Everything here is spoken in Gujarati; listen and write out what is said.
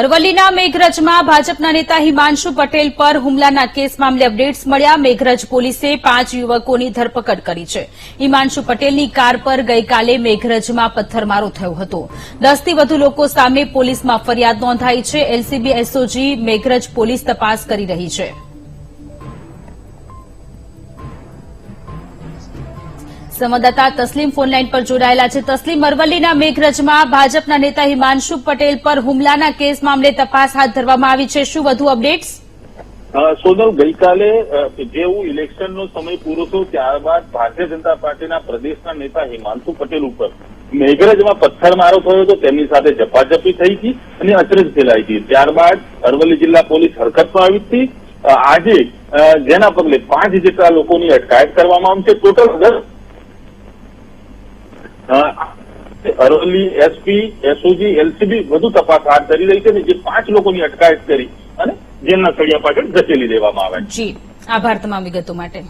અરવલ્લીના મેઘરજમાં ભાજપના નેતા હિમાંશુ પટેલ પર હુમલાના કેસ મામલે અપડેટ્સ મળ્યા. મેઘરજ પોલીસે પાંચ યુવકોની ધરપકડ કરી છે. હિમાંશુ પટેલની કાર પર ગઈકાલે મેઘરજમાં પથ્થરમારો થયો હતો. દસથી વધુ લોકો સામે પોલીસમાં ફરિયાદ નોંધાઈ છે. એલસીબી, એસઓજી, મેઘરજ પોલીસ તપાસ કરી રહી છે. સંવાદદાતા તસ્લીમ ફોનલાઈન પર જોડાયેલા છે. તસ્લીમ અરવલ્લીના મેઘરજમાં ભાજપના નેતા હિમાંશુ પટેલ પર હુમલાના કેસ મામલે તપાસ હાથ ધરવામાં આવી છે. શું વધુ અપડેટ્સ? સોનલ, ગઈકાલે જેવું ઇલેક્શનનો સમય પૂરો થયો ત્યારબાદ ભારતીય જનતા પાર્ટીના પ્રદેશના નેતા હિમાંશુ પટેલ ઉપર મેઘરજમાં પથ્થરમારો થયો હતો. તેમની સાથે ઝપાઝપી થઈ હતી અને અચરજ ફેલાઈ હતી. ત્યારબાદ અરવલ્લી જિલ્લા પોલીસ હરકતમાં આવી હતી. આજે જેના પગલે પાંચ જેટલા લોકોની અટકાયત કરવામાં આવી છે. ટોટલ દસ અરવલ્લી, એસપી, એસઓજી, એલસીબી વધુ તપાસ હાથ ધરી રહી છે અને જે પાંચ લોકોની અટકાયત કરી અને જેલના સળિયા પાછળ ધકેલી દેવામાં આવે છે. આભાર તમામ વિગતો માટે.